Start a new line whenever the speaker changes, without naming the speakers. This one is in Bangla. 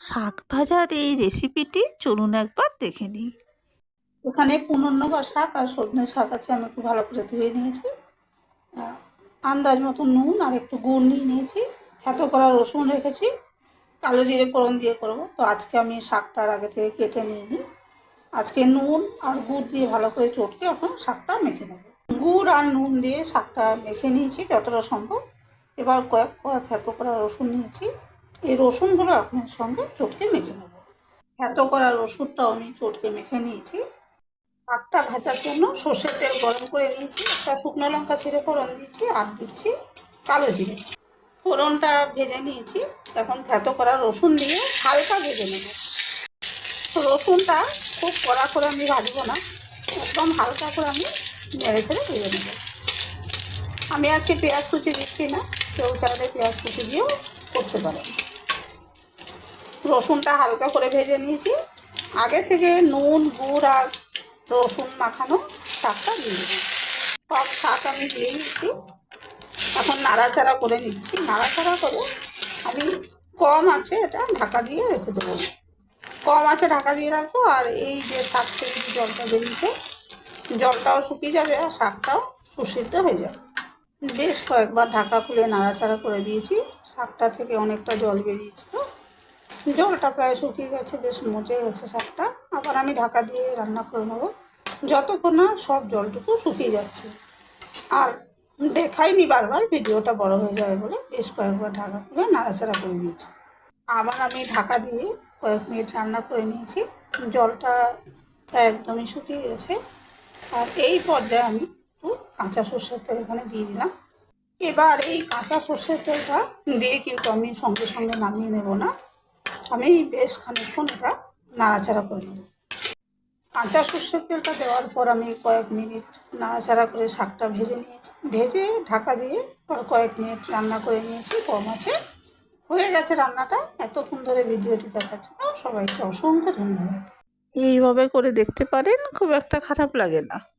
শাক ভাজার এই রেসিপিটি চলুন একবার দেখে নিই। এখানে পুনর্নবা শাক আর সজনে শাক আছে, আমি একটু ভালো করে ধুয়ে নিয়েছি। আন্দাজ মতো নুন আর একটু গুড় নিয়ে নিয়েছি। এত করা রসুন রেখেছি, কালো জিরে ফোড়ন দিয়ে করব। তো আজকে আমি শাকটার আগে থেকে কেটে নিয়ে নিই আজকে নুন আর গুড় দিয়ে ভালো করে চটকে এখন শাকটা মেখে নেব। গুড় আর নুন দিয়ে শাকটা মেখে নিয়েছি, যতটা সম্ভব। এবার কয়েক কোয়া থেতো করা রসুন নিয়েছি। এই রসুনগুলো আপনার সঙ্গে চটকে মেখে নেব। থেতো করা রসুনটাও আমি চটকে মেখে নিয়েছি। শাকটা ভাজার জন্য সর্ষের তেল গরম করে নিয়েছি, একটা শুকনো লঙ্কা ছিঁড়ে ফোড়ন দিচ্ছি আর দিচ্ছি কালো জিরে। ফোড়নটা ভেজে নিয়েছি, এখন থেতো করা রসুন দিয়ে হালকা ভেজে নেব। রসুনটা খুব কড়া করে আমি ভাজবো না, একদম হালকা করে আমি নেড়ে ছেড়ে ভেজে নেব। আমি আজকে পেঁয়াজ কুচি দিচ্ছি না, কেউ চাইলে পেঁয়াজ কুচি দিয়েও করতে পারেন। রসুনটা হালকা করে ভেজে নিয়েছি। আগে থেকে নুন, গুড় আর রসুন মাখানো শাকটা দিয়ে সব শাক আমি দিয়ে নিচ্ছি এখন নাড়াচাড়া করে নিচ্ছি। নাড়াচাড়া করে আমি কম আছে এটা ঢাকা দিয়ে রেখে দেবো। কম আছে ঢাকা দিয়ে রাখব আর এই যে শাক থেকে জলটা বেরিয়েছে, জলটাও শুকিয়ে যাবে আর শাকটাও সুসিদ্ধ হয়ে যাবে। বেশ কয়েকবার ঢাকা খুলে নাড়াচাড়া করে দিয়েছি। শাকটা থেকে অনেকটা জল বেরিয়েছিল। জলটা প্রায় শুকিয়ে গেছে, বেশ মজে গেছে শাকটা। আবার আমি ঢাকা দিয়ে রান্না করে নেব। যতক্ষণ না সব জলটুকু শুকিয়ে যাচ্ছে। আর দেখাইনি বারবার, ভিডিওটা বড় হয়ে যাবে বলে বেশ কয়েকবার ঢাকা খুলে নাড়াচাড়া করে নিয়েছি। আবার আমি ঢাকা দিয়ে কয়েক মিনিট রান্না করে নিয়েছি। জলটা প্রায় একদমই শুকিয়ে গেছে। আর এই পর্যায়ে আমি একটু কাঁচা সর্ষের তেল এখানে দিয়ে দিলাম। এবার এই কাঁচা সর্ষের তেলটা দিয়ে কিন্তু আমি সঙ্গে সঙ্গে নামিয়ে নেব না। আমি বেশ খানিকক্ষণ এটা নাড়াচাড়া করে নেব। কাঁচা সর্ষের তেলটা দেওয়ার পর আমি কয়েক মিনিট নাড়াচাড়া করে শাকটা ভেজে নিয়েছি। ভেজে ঢাকা দিয়ে পর কয়েক মিনিট রান্না করে নিয়েছি। কম আছে। হয়ে গেছে রান্নাটা। এতক্ষণ ধরে ভিডিওটি দেখার জন্য সবাইকে অসংখ্য ধন্যবাদ। এইভাবে করে দেখতে পারেন, খুব একটা খারাপ লাগে না।